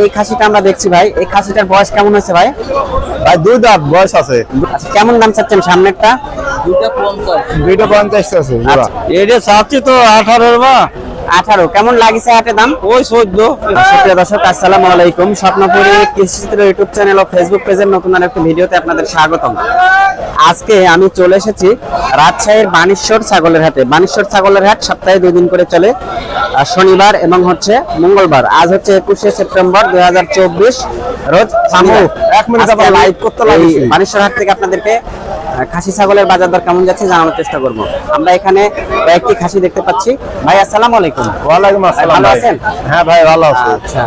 এই খাসিটা আমরা দেখছি ভাই। এই খাসিটার বয়স কেমন হয়েছে ভাই? ভাই দুই দাঁত বয়স আছে। আচ্ছা কেমন দাম চাচ্ছেন সামনেরটা? দুইটা পঞ্চাশ। আছে জোড়া। এটা চাচ্ছি তো আঠারোর বা আঠারো। কেমন লাগিছে হাটে দাম? ওই চোদ্দ। সুপ্রিয় দর্শক আসসালামু আলাইকুম। স্বপ্নপুরী কৃষিচিত্র ইউটিউব চ্যানেল ও ফেসবুক পেজের নতুন আরেকটি ভিডিওতে আপনাদের স্বাগতম। আজকে আমি চলে এসেছি রাজশাহীর বানেশ্বর ছাগলের হাটে। বানেশ্বর ছাগলের হাট সপ্তাহে দুই দিন করে চলে। শনিবার এবং হচ্ছে মঙ্গলবার। আজ হচ্ছে একুশে সেপ্টেম্বর দুই হাজার চব্বিশ রোজ এক মিনিট live করতে। বানেশ্বর হাট থেকে আপনাদেরকে খাসি ছাগলের বাজার দর কেমন যাচ্ছে জানানোর চেষ্টা করব। আমরা এখানে কয়েকটি খাসি দেখতে পাচ্ছি। ভাই আসসালামু আলাইকুম। ওয়ালাইকুম আসসালাম ভালো। আছেন? হ্যাঁ ভাই ভালো আছে। আচ্ছা।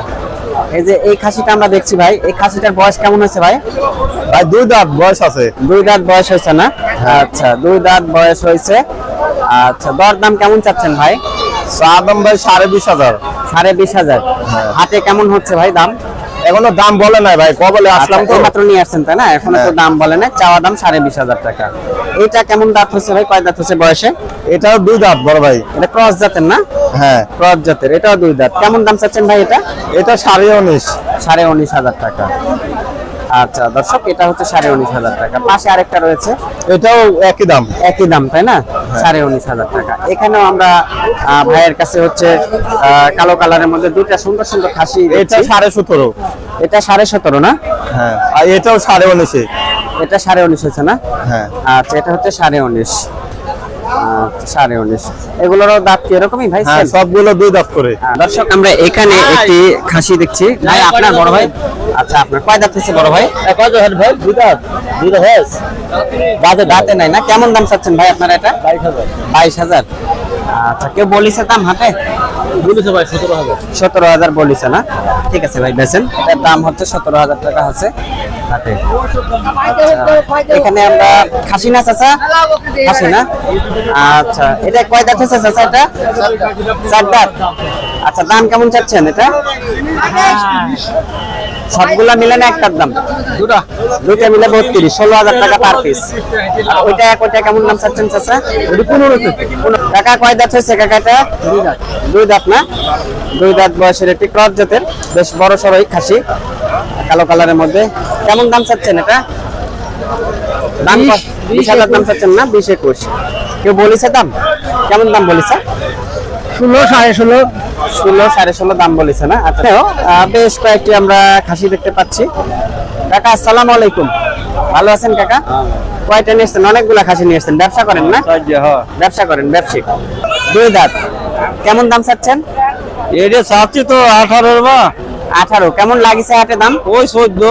এই যে এই খাসিটা আমরা দেখছি ভাই এই খাসিটার বয়স কেমন হয়েছে ভাই? ভাই দুই দাঁত বয়স আছে। দুই দাঁত বয়স হয়েছে না? আচ্ছা দুই দাঁত বয়স হয়েছে। আচ্ছা দর দাম কেমন চাচ্ছেন ভাই? চা দাম ভাই সাড়ে বিশ হাজার। সাড়ে বিশ হাজার। হাটে কেমন হচ্ছে ভাই দাম? এখনও দাম বলে নাই ভাই কবলে আসলাম তো। মাত্র নিয়ে আসছেন তাই না? এখনও তো হ্যাঁ। দাম বলে না চাওয়া দাম সাড়ে বিশ হাজার টাকা। এটা কেমন দাঁত হচ্ছে ভাই? কয় দাঁত হচ্ছে বয়সে? এটাও দুই দাঁত বড় ভাই। এটা ক্রস জাতের না? হ্যাঁ। ক্রস জাতের এটাও দুই দাঁত। কেমন দাম চাচ্ছেন ভাই এটা? এটা সাড়ে উনিশ। সাড়ে উনিশ হাজার টাকা। আচ্ছা দর্শক এটা হচ্ছে সাড়ে উনিশ হাজার টাকা। পাশে আরেকটা রয়েছে। এটাও একই দাম। একই দাম তাই না? সাড়ে উনিশ হাজার টাকা। এখানেও আমরা ভাইয়ের কাছে হচ্ছে কালো কালারের মধ্যে দুইটা সুন্দর সুন্দর খাসি এটা। সাড়ে সতেরো। এটা সাড়ে সতেরো না? হ্যাঁ। আর এটাও সাড়ে উনিশে। এটা সাড়ে উনিশ হচ্ছে না? হ্যাঁ। আচ্ছা এটা হচ্ছে সাড়ে উনিশ। আচ্ছা, সাড়ে উনিশ। এগুলোরও দাঁত কি এরকমই ভাই? হ্যাঁ সবগুলো দুই দাঁত করে। দর্শক আমরা এখানে একটি খাসি দেখছি। ভাই আপনার বড় ভাই? আচ্ছা আপনার কয় দাঁত হচ্ছে বড় ভাই? ভাই? দুই দাঁত। দুই দাঁত হয়েছ? দাঁতে দাঁতে নাই না? কেমন দাম চাচ্ছেন ভাই আপনার এটা? বাইশ হাজার। বাইশ হাজার। আচ্ছা কেউ বলিছে দাম হাটে? বলেছে ভাই সতেরো হাজার। সতেরো হাজার বলিছে না? ঠিক আছে ভাই বেছেন এটার দাম হচ্ছে সতেরো হাজার টাকা আছে আচ্ছা, এখানে আমরা খাসি না চাচা? খাসি না? আচ্ছা এটা কয় দাঁত হচ্ছে চাচা এটা? চার দাঁত। আচ্ছা দাম কেমন চাচ্ছেন এটা? সবগুলা মিলে না একটার দাম? দুটা। দুইটা মিলে বত্রিশ ষোলো হাজার টাকা পার পিস ওইটা এক ওইটা কেমন দাম চাচ্ছেন চাচা? পনেরো টাকা কয় দাঁত হয়েছে কাকাটা? দুই দাঁত। না? দুই দাঁত বয়সের একটি ক্রস জাতের বেশ বড় সড়ই খাসি কালো কালারের মধ্যে। কেমন দাম চাচ্ছেন এটা? দাম? বিশ হাজার দাম চাচ্ছেন না? বিশ একুশ। কেউ বলিছে দাম? কেমন দাম বলিছে? ষোলো সাড়ে ষোলো। ষোলো সাড়ে ষোলো দাম বলেছে না? আচ্ছা বেশ কয়েকটি আমরা খাসি দেখতে পাচ্ছি। কাকা আসসালামু আলাইকুম। ভালো আছেন কাকা? কয়টা নিয়ে এসছেন? অনেকগুলা খাসি নিয়ে এসছেন। ব্যবসা করেন না? ব্যবসা করেন ব্যবসায়িক দুই দাঁত। কেমন দাম চাচ্ছেন? এটা চাচ্ছি তো আঠারোর বা আঠারো। কেমন লাগিছে হাটে দাম? ওই চোদ্দ।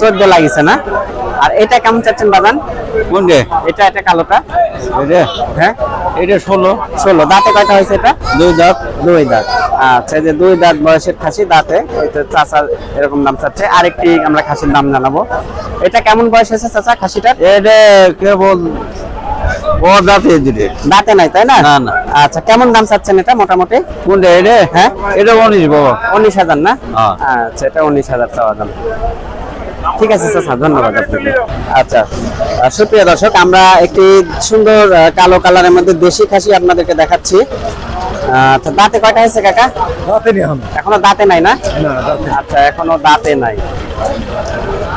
চোদ্দ লাগিছে না? আর এটা কেমন চাচ্ছেন বাদান কোনটে? এটা এটা কালোটা? হ্যাঁ? এটা ষোলো। ষোলো। দাঁতে কয়টা হয়েছে এটা? দুই দাঁত। দুই দাঁত। আচ্ছা এই যে দুই দাঁত বয়সের খাসি দাঁতে এটা চাচা এরকম দাম চাচ্ছে। আরেকটি আমরা খাসির দাম জানাব। এটা কেমন বয়স হয়েছে চাচা খাসিটার? এটা কেবল ও দাঁত দিলে দাঁতে নাই তাই না? না, না। আচ্ছা কেমন দাম চাচ্ছেন এটা মোটামুটি? কোনটা এটা? হ্যাঁ? এটা উনিশ বাবা। উনিশ হাজার না? হ্যাঁ। আচ্ছা এটা উনিশ হাজার চাওয়া দাম। ঠিক আছে চাচা ধন্যবাদ আপনাকে। আচ্ছা সুপ্রিয় দর্শক আমরা একটি সুন্দর কালো কালারের মধ্যে দেশি খাসি আপনাদেরকে দেখাচ্ছি। দাঁতে কয়টা হয়েছে কাকা? এখনও। দাঁতে নাই না? আচ্ছা এখনও দাঁতে নাই।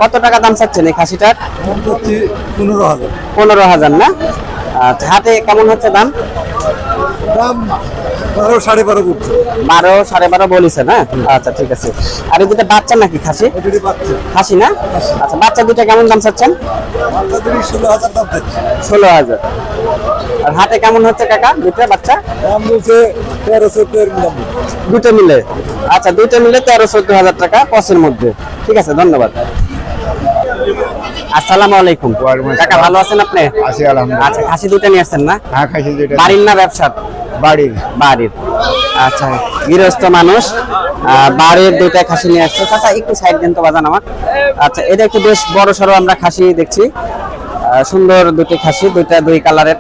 কত টাকা দাম চাচ্ছেন এই খাসিটার? পনেরো হাজার। পনেরো হাজার না? আচ্ছা হাতে কেমন হচ্ছে দাম? দাম বারো সাড়ে বারো করছে বারো সাড়ে বারো বলিছে না? আচ্ছা ঠিক আছে। আর এই দুটো বাচ্চা নাকি খাসি? খাসি না? আচ্ছা বাচ্চা দুটো কেমন দাম চাচ্ছেন? ষোলো হাজার দাম চাচ্ছে। ষোলো হাজার। আর হাতে কেমন হচ্ছে কাকা দুটো বাচ্চা? দাম বলছে তেরো চোদ্দ দুটো মিলে। আচ্ছা দুটো মিলে তেরো চোদ্দ হাজার টাকা পসের মধ্যে। ঠিক আছে ধন্যবাদ। আসসালামু আলাইকুম। কাকা ভালো আছেন আপনি? আছি আলহামদুলিল্লাহ। আচ্ছা খাসি দুটো নিয়ে আসছেন না? হ্যাঁ খাইছি যেটা বাড়ির না ব্যবসার? বাড়ির? বাড়ির। আচ্ছা গৃহস্থ মানুষ বাড়ির দুইটা খাসি নিয়ে আসছে। চাচা একটু সাইড দেন তো বাজান আমার। আচ্ছা এটা একটু বেশ বড় সড়ো আমরা খাসি দেখছি। সুন্দর দুটি খাসি দুইটা দুই কালারের।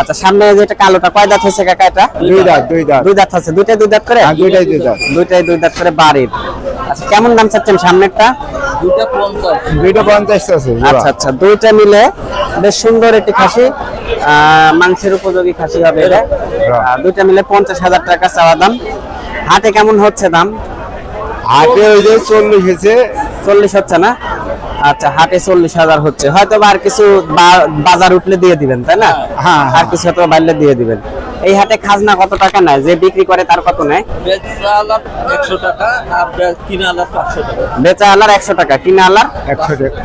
আচ্ছা সামনে যেটা কালোটা কয় দাঁত হয়েছে কাকা এটা? দুই দাঁত দুই দাঁত। দুই দাঁত আছে। দুইটাই দুই দাঁত করে? হ্যাঁ দুইটাই দুই দাঁত। দুইটাই দুই দাঁত করে বাড়ির। আচ্ছা কেমন দাম চাচ্ছেন সামনেরটা? দুইটা পঞ্চাশ আছে। আচ্ছা আচ্ছা দুইটা মিলে বেশ সুন্দর একটি খাসি। মাংসের উপযোগী খাসি হবে এটা। দুইটা মিলে পঞ্চাশ হাজার টাকা চাওয়া দাম। হাটে কেমন হচ্ছে দাম? হাটে ওই যে চল্লিশ হয়েছে। চল্লিশ হচ্ছে না? আচ্ছা হাটে চল্লিশ হাজার হচ্ছে। হয়তো বা আর কিছু বা- বাজার উঠলে দিয়ে দিবেন তাই না? হ্যাঁ, আর কিছু হয়তো বাড়লে দিয়ে দিবেন। এই হাটে খাজনা কত টাকা নেয়? যে বিক্রি করে তার কত নেয়? টাকা আর কিনে আলার পাঁচশো টাকা। বেচা আলার একশো টাকা কিনা আলার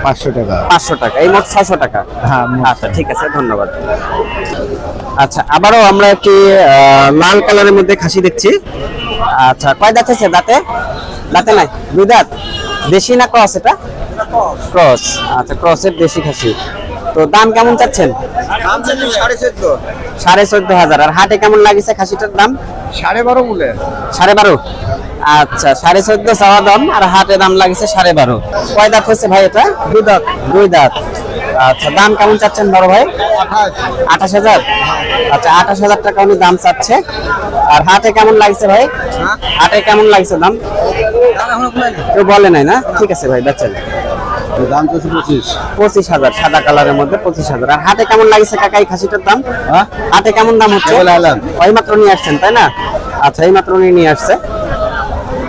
পাঁচশো টাকা। পাঁচশো টাকা এই মোট ছয়শো টাকা। হ্যাঁ, আচ্ছা ঠিক আছে ধন্যবাদ। আচ্ছা আবারও আমরা একটি আহ, লাল কালারের মধ্যে খাসি দেখছি। আচ্ছা কয় দাঁত হয়েছে দাঁতে? দাঁতে নাই? দুই দাঁত? দেশি না ক্রস এটা? ক্রস। আচ্ছা ক্রসের দেশি খাসি। তো দাম কেমন চাচ্ছেন? সাড়ে চোদ্দ। হাজার। আর হাটে কেমন লাগিছে খাসিটার দাম? সাড়ে বারো বলে। সাড়ে বারো? আচ্ছা সাড়ে চোদ্দ চাওয়া দাম আর হাটে দাম লাগিছে সাড়ে বারো। কয় দাঁত হয়েছে ভাই এটা? দুই দাঁত। দুই দাঁত। আচ্ছা দাম কেমন চাচ্ছেন বড় ভাই? আঠাশ। হাজার? আচ্ছা আঠাশ হাজার টাকা উনি দাম চাচ্ছে। আর হাটে কেমন লাগছে ভাই? হাটে কেমন লাগছে দাম? কেউ বলে নাই না? ঠিক আছে ভাই বেচেন। দাম তো পঁচিশ। পঁচিশ হাজার সাদা কালারের মধ্যে পঁচিশ হাজার। আর হাটে কেমন লাগছে কাকা এই খাসিটার দাম? হাটে কেমন দাম হচ্ছে? ওই মাত্র নিয়ে আসছেন তাই না? আচ্ছা এই মাত্র নিয়ে আসছে।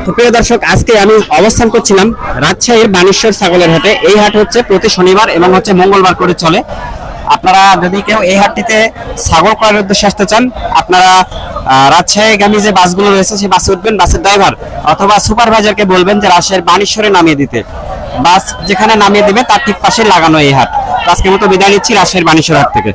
তো প্রিয় দর্শক আজকে আমি অবস্থান করছিলাম রাজশাহীর বানেশ্বর ছাগলের হাটে। এই হাট হচ্ছে প্রতি শনিবার এবং হচ্ছে মঙ্গলবার করে চলে। আপনারা যদি কেউ এই হাটটিতে ছাগল ক্রয়ের উদ্দেশ্যে আসতে চান আপনারা রাজশাহীগামী যে বাসগুলো রয়েছে সেই বাসে উঠবেন বাসের ড্রাইভার অথবা সুপারভাইজারকে বলবেন যে রাজশাহীর বানেশ্বরে নামিয়ে দিতে। বাস যেখানে নামিয়ে দেবে, তার ঠিক পাশে লাগানো এই হাট। আজকের মতো বিদায় নিচ্ছি, রাজশাহীর বাণীশ্বর হাট থেকে।